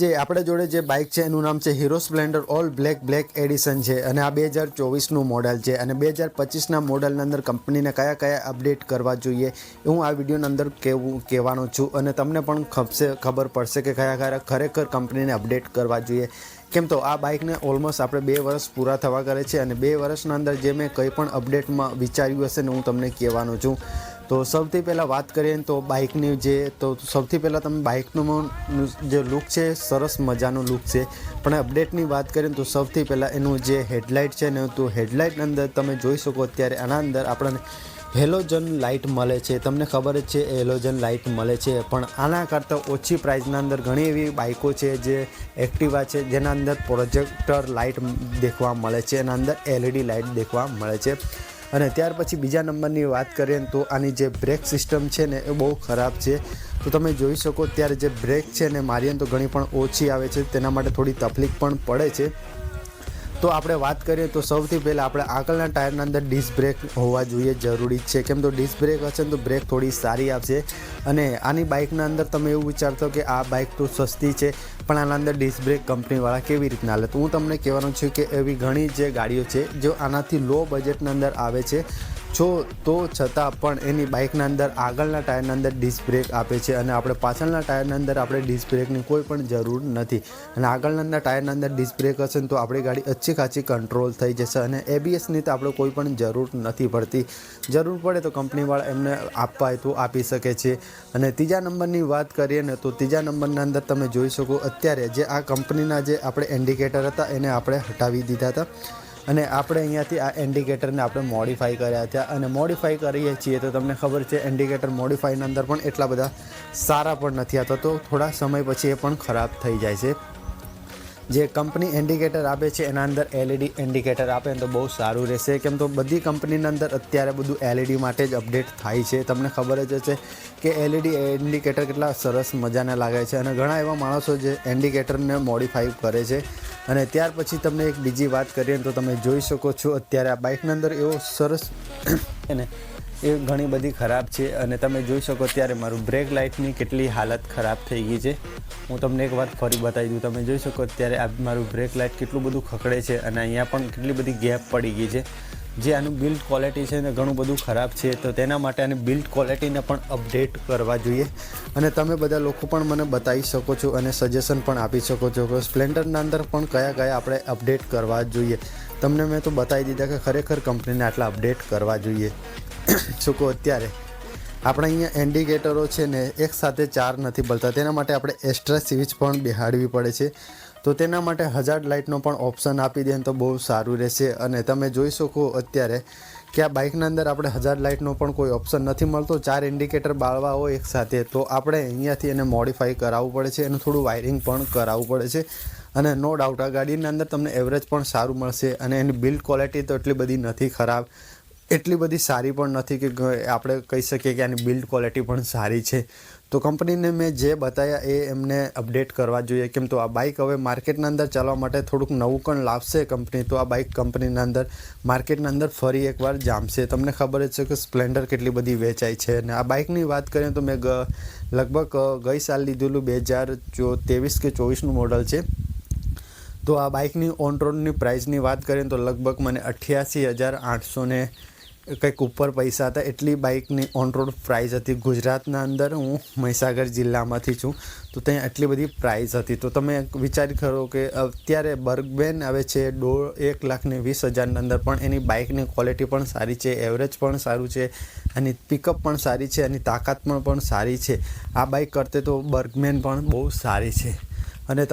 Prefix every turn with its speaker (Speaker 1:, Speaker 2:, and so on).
Speaker 1: જે આપણે જોડે જે બાઇક છે, એનું નામ છે Hero Splendor all black black edition છે અને આ બે હજાર ચોવીસનું મોડલ છે અને બે હજાર પચીસના મોડલની અંદર કંપનીને કયા કયા અપડેટ કરવા જોઈએ, હું આ વિડીયોની અંદર કહેવું કહેવાનો છું અને તમને પણ ખપશે ખબર પડશે કે કયા કયા ખરેખર કંપનીને અપડેટ કરવા જોઈએ. કેમ તો આ બાઇકને ઓલમોસ્ટ આપણે બે વર્ષ પૂરા થવા કરે છે અને બે વર્ષના અંદર જે મેં કંઈ પણ અપડેટમાં વિચાર્યું હશે ને હું તમને કહેવાનો છું. તો સૌથી પહેલાં વાત કરીએ તો બાઇકની જે, તો સૌથી પહેલાં તમે બાઇકનું જે લુક છે, સરસ મજાનું લુક છે. પણ અપડેટની વાત કરીએ તો સૌથી પહેલાં એનું જે હેડલાઇટ છે ને, તો હેડલાઇટ અંદર તમે જોઈ શકો અત્યારે આના અંદર આપણને હેલોજન લાઇટ મળે છે. તમને ખબર જ છે, હેલોજન લાઇટ મળે છે. પણ આના કરતાં ઓછી પ્રાઇસના અંદર ઘણી એવી બાઇકો છે જે એક્ટિવા છે, જેના અંદર પ્રોજેક્ટર લાઇટ દેખવા મળે છે, એના અંદર એલઈડી લાઇટ દેખવા મળે છે. અને ત્યાર પછી બીજા નંબરની વાત કરીએ તો આની જે બ્રેક સિસ્ટમ છે ને એ બહુ ખરાબ છે. તો તમે જોઈ શકો ત્યારે જે બ્રેક છે ને મારીએ તો ઘણી પણ ઓછી આવે છે, તેના માટે થોડી તકલીફ પણ પડે છે. તો આપણે વાત કરીએ તો સૌથી પહેલાં આપણે આગળના ટાયરના અંદર ડિસ્ક બ્રેક હોવા જોઈએ, જરૂરી છે. કેમ તો ડિસ્ક બ્રેક હશે ને તો બ્રેક થોડી સારી આવશે. અને આની બાઇકના અંદર તમે એવું વિચારતો કે આ બાઇક તો સસ્તી છે, પણ આના અંદર ડિસ્ક બ્રેક કંપનીવાળા કેવી રીતના હાલે? તો હું તમને કહેવાનું છું કે એવી ઘણી જે ગાડીઓ છે, જો આનાથી લો બજેટના અંદર આવે છે છો તો છતાં પણ એની બાઇકના અંદર આગળના ટાયરના અંદર ડિસ્ક બ્રેક આપે છે અને આપણે પાછળના ટાયરના અંદર આપણે ડિસ્ક બ્રેકની કોઈ પણ જરૂર નથી. અને આગળના ટાયરના અંદર ડિસ્ક બ્રેક હશે ને તો આપણી ગાડી અચ્છી ખાચી કંટ્રોલ થઈ જશે અને એબીએસની તો આપણે કોઈ પણ જરૂર નથી પડતી. જરૂર પડે તો કંપનીવાળા એમને આપવા તો આપી શકે છે. અને ત્રીજા નંબરની વાત કરીએ ને તો ત્રીજા નંબરના અંદર તમે જોઈ શકો અત્યારે જે આ કંપનીના જે આપણે ઇન્ડિકેટર હતા એને આપણે હટાવી દીધા હતા. અને આપણે અહીંયાથી આ ઇન્ડિકેટરને આપણે મોડિફાઈ કર્યા હતા અને મોડિફાઈ કરીએ છીએ તો તમને ખબર છે ઇન્ડિકેટર મોડિફાઈના અંદર પણ એટલા બધા સારા પણ નથી આવતા. તો થોડા સમય પછી એ પણ ખરાબ થઈ જાય છે. જે કંપની ઇન્ડિકેટર આપે છે, એના અંદર એલઈડી ઇન્ડિકેટર આપે ને તો બહુ સારું રહેશે. કેમ તો બધી કંપનીની અંદર અત્યારે બધું એલઈડી માટે જ અપડેટ થાય છે. તમને ખબર જ હશે કે એલઈડી ઇન્ડિકેટર કેટલા સરસ મજાના લાગે છે. અને ઘણા એવા માણસો જે ઇન્ડિકેટરને મોડિફાઈ કરે છે. અને ત્યાર પછી તમને એક બીજી વાત કરીએ તો તમે જોઈ શકો છો, અત્યારે આ બાઇકની અંદર એવો સરસ એને એ ઘણી બધી ખરાબ છે અને તમે જોઈ શકો ત્યારે મારું બ્રેક લાઇટની કેટલી હાલત ખરાબ થઈ ગઈ છે. હું તમને એક વાર ફરી બતાવી દઉં, તમે જોઈ શકો ત્યારે આ મારું બ્રેક લાઇટ કેટલું બધું ખકડે છે અને અહીંયા પણ કેટલી બધી ગેપ પડી ગઈ છે. જે આનું બિલ્ડ ક્વોલિટી છે ને ઘણું બધું ખરાબ છે, તો તેના માટે આની બિલ્ડ ક્વોલિટીને પણ અપડેટ કરવા જોઈએ. અને તમે બધા લોકો પણ મને બતાવી શકો છો અને સજેશન પણ આપી શકો છો કે સ્પ્લેન્ડરના અંદર પણ કયા કયા આપણે અપડેટ કરવા જોઈએ. તમને મેં તો બતાવી દીધા કે ખરેખર કંપનીને આટલા અપડેટ કરવા જોઈએ. શું કહો અત્યારે? આપણે અહીંયા ઇન્ડિકેટરો છે ને એક સાથે ચાર નથી બળતા તેના માટે આપણે એક્સ્ટ્રા સ્વિચ પણ બેહાડવી પડે છે. તો તેના માટે હજાર લાઇટનો પણ ઓપ્શન આપી દે તો બહુ સારું રહેશે. અને તમે જોઈ શકો અત્યારે કે આ બાઇકના અંદર આપણે હજાર લાઇટનો પણ કોઈ ઓપ્શન નથી મળતો. ચાર ઇન્ડિકેટર બાળવા હોય એક સાથે. તો આપણે અહીંયાથી એને મોડિફાઈ કરાવવું પડે છે. એનું થોડું વાયરિંગ પણ કરાવવું પડે છે. અને નો ડાઉટ આ ગાડીની અંદર તમને એવરેજ પણ સારું મળશે. અને એની બિલ્ડ ક્વોલિટી તો એટલી બધી નથી ખરાબ. એટલી બધી સારી પણ નથી કે આપણે કહી શકીએ કે આની બિલ્ડ ક્વોલિટી પણ સારી છે. તો કંપનીને મેં જે બતાવ્યા એ એમને અપડેટ કરવા જોઈએ. કેમ તો આ બાઇક હવે માર્કેટના અંદર ચાલવા માટે થોડુંક નવું પણ લાવશે કંપની. તો આ બાઇક કંપનીના અંદર માર્કેટના અંદર ફરી એકવાર જામશે. તમને ખબર જ છે કે સ્પ્લેન્ડર કેટલી બધી વેચાય છે. અને આ બાઇકની વાત કરીએ તો મેં લગભગ ગઈ સાલ લીધેલું બે હજાર ચો, ત્રેવીસ કે ચોવીસનું મોડલ છે. તો આ બાઇકની ઓન રોડની પ્રાઇસની વાત કરીએ તો લગભગ મને અઠ્યાસી હજાર આઠસો ને કંઈક ઉપર પૈસા હતા એટલી બાઇકની ઓન રોડ પ્રાઇઝ હતી. ગુજરાતના અંદર હું મહીસાગર જિલ્લામાંથી છું, તો ત્યાં એટલી બધી પ્રાઇઝ હતી. તો તમે વિચારી કરો કે અત્યારે બર્ગબેન આવે છે દોઢ, એક લાખને વીસ હજારની અંદર, પણ એની બાઇકની ક્વોલિટી પણ સારી છે એવરેજ પણ સારું છે એની પિકઅપ પણ સારી છે એની તાકાત પણ પણ સારી છે. આ બાઇક કરતે તો બર્ગમેન પણ બહુ સારી છે. અને